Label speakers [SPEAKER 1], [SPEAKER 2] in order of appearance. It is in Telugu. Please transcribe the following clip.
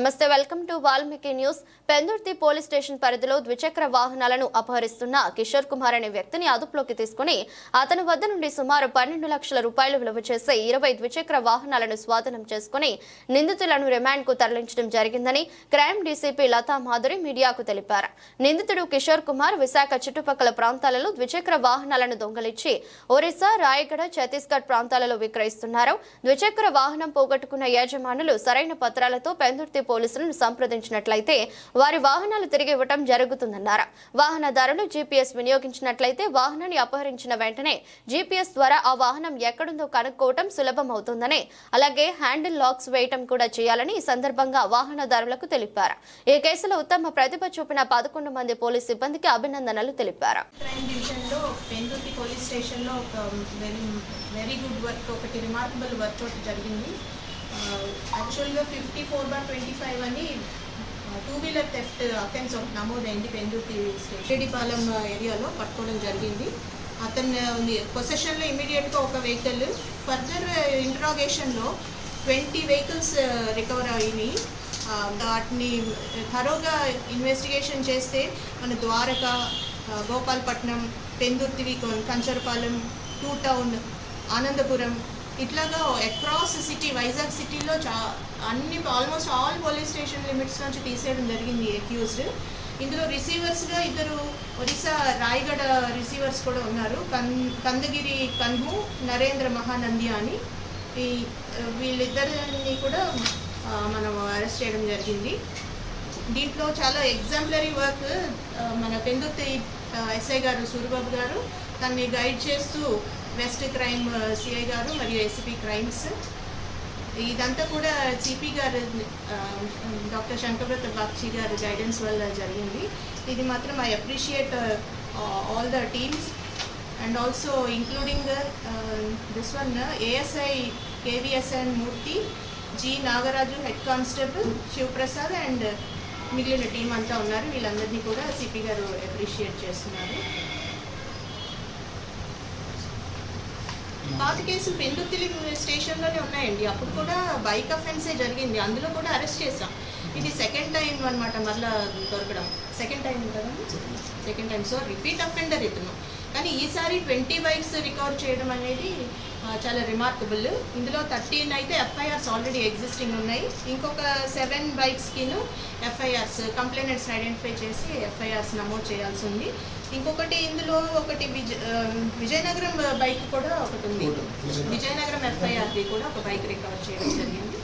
[SPEAKER 1] నమస్తే welcome to Valmiki news. Pendurthi police station పరిధిలో ద్విచక్ర వాహనాలను అపహరిస్తున్న కిషోర్ కుమార్ అనే వ్యక్తిని అదుపులోకి తీసుకుని అతని వద్ద నుండి సుమారు పన్నెండు లక్షల రూపాయలు విలువ చేసే ఇరవై ద్విచక్ర వాహనాలను స్వాధీనం చేసుకుని నిందితులను రిమాండ్కు తరలించడం జరిగిందని క్రైమ్ డీసీపీ లతా మాధురి మీడియాకు తెలిపారు. నిందితుడు కిషోర్ కుమార్ విశాఖ చుట్టుపక్కల ప్రాంతాలలో ద్విచక్ర వాహనాలను దొంగలించి ఒరిస్సా రాయగఢ ఛత్తీస్గఢ్ ప్రాంతాలలో విక్రయిస్తున్నారు. ద్విచక్ర వాహనం పోగొట్టుకున్న యజమానులు సరైన పత్రాలతో పెందుర్తి పోలీసులను సంప్రదించినట్లయితే వారి వాహనాలు తిరిగి ఇవ్వటం జరుగుతుందన్నారు. వాహనదారులు జీపీఎస్ వినియోగించినట్లయితే వాహనాన్ని అపహరించిన వెంటనే జీపీఎస్ ద్వారా ఆ వాహనం ఎక్కడుందో కనుక్కోవటం సులభం అవుతుందని అలాగే హ్యాండిల్ లాక్స్ వేయటం కూడా చేయాలని ఈ సందర్భంగా వాహనదారులకు తెలిపారు. ఈ కేసులో ఉత్తమ ప్రతిభ చూపిన పదకొండు మంది పోలీస్ సిబ్బందికి అభినందనలు తెలిపారు.
[SPEAKER 2] పోలీస్ స్టేషన్లో ఒక వెరీ వెరీ గుడ్ వర్క్ ఒకటి రిమార్కబుల్ వర్క్ ఒకటి జరిగింది. యాక్చువల్గా fifty four bar twenty five అని టూ వీలర్ థెఫ్ట్ అఫెన్స్ ఒకటి నమోదైంది పెందుర్తి షేడిపాలెం ఏరియాలో పట్టుకోవడం జరిగింది. అతను uh, పొసెషన్లో ఇమీడియట్గా ఒక వెహికల్ ఫర్దర్ ఇంట్రాగేషన్లో ట్వంటీ వెహికల్స్ రికవర్ అయినాయి. Uh, వాటిని uh, థరోగా ఇన్వెస్టిగేషన్ చేస్తే మన ద్వారక గోపాలపట్నం గోపాల్పట్నం పెందుర్తివి కంచరపాలెం టూ టౌన్ ఆనందపురం ఇట్లాగా అక్రాస్ సిటీ వైజాగ్ సిటీలో చా అన్ని almost all police station limits నుంచి తీసేయడం జరిగింది అక్యూజ్డ్ ఇందులో రిసీవర్స్గా ఇద్దరు ఒరిస్సా రాయగడ రిసీవర్స్ కూడా ఉన్నారు. కన్ కందగిరి కన్హు నరేంద్ర మహానంది అని ఈ వీళ్ళిద్దరిని కూడా మనం అరెస్ట్ చేయడం జరిగింది. దీంట్లో చాలా ఎగ్జాంపులరీ వర్క్ మన పెందుర్తి ఎస్ఐ గారు సూరిబాబు గారు తనని గైడ్ చేస్తూ వెస్ట్ క్రైమ్ సిఐ గారు మరియు ఎస్పీ క్రైమ్స్ ఇదంతా కూడా సిపి గారు డాక్టర్ శంకర్వ్రత బాక్షి గారి గైడెన్స్ వల్ల జరిగింది. ఇది మాత్రం I appreciate all the teams and also including this one ASI KVSN Murthy G Nagaraju head constable Shivaprasad and మిగిలిన టీం అంతా ఉన్నారు. వీళ్ళందరినీ కూడా సిపి గారు అప్రిషియేట్ చేస్తున్నారు. పాత కేసులు పెందుర్తిలి స్టేషన్లోనే ఉన్నాయండి? అప్పుడు కూడా బైక్ అఫెన్సే జరిగింది. అందులో కూడా అరెస్ట్ చేశాం. ఇది సెకండ్ టైం అనమాట మరలా దొరకడం. సెకండ్ టైం కదా second time so repeat offender ఇతను. కానీ ఈసారి ట్వంటీ బైక్స్ రికవర్ చేయడం అనేది చాలా రిమార్కబుల్ ఇందులో థర్టీన్ అయితే ఎఫ్ఐఆర్స్ ఆల్రెడీ ఎగ్జిస్టింగ్ ఉన్నాయి. ఇంకొక సెవెన్ బైక్స్కిను ఎఫ్ఐఆర్స్ కంప్లైనెంట్స్ ఐడెంటిఫై చేసి ఎఫ్ఐఆర్స్ నమోదు చేయాల్సి ఉంది. ఇంకొకటి ఇందులో ఒకటి విజ విజయనగరం బైక్ కూడా ఒకటి ఉంది. విజయనగరం ఎఫ్ఐఆర్ది కూడా ఒక బైక్ రికవర్ చేయడం జరిగింది.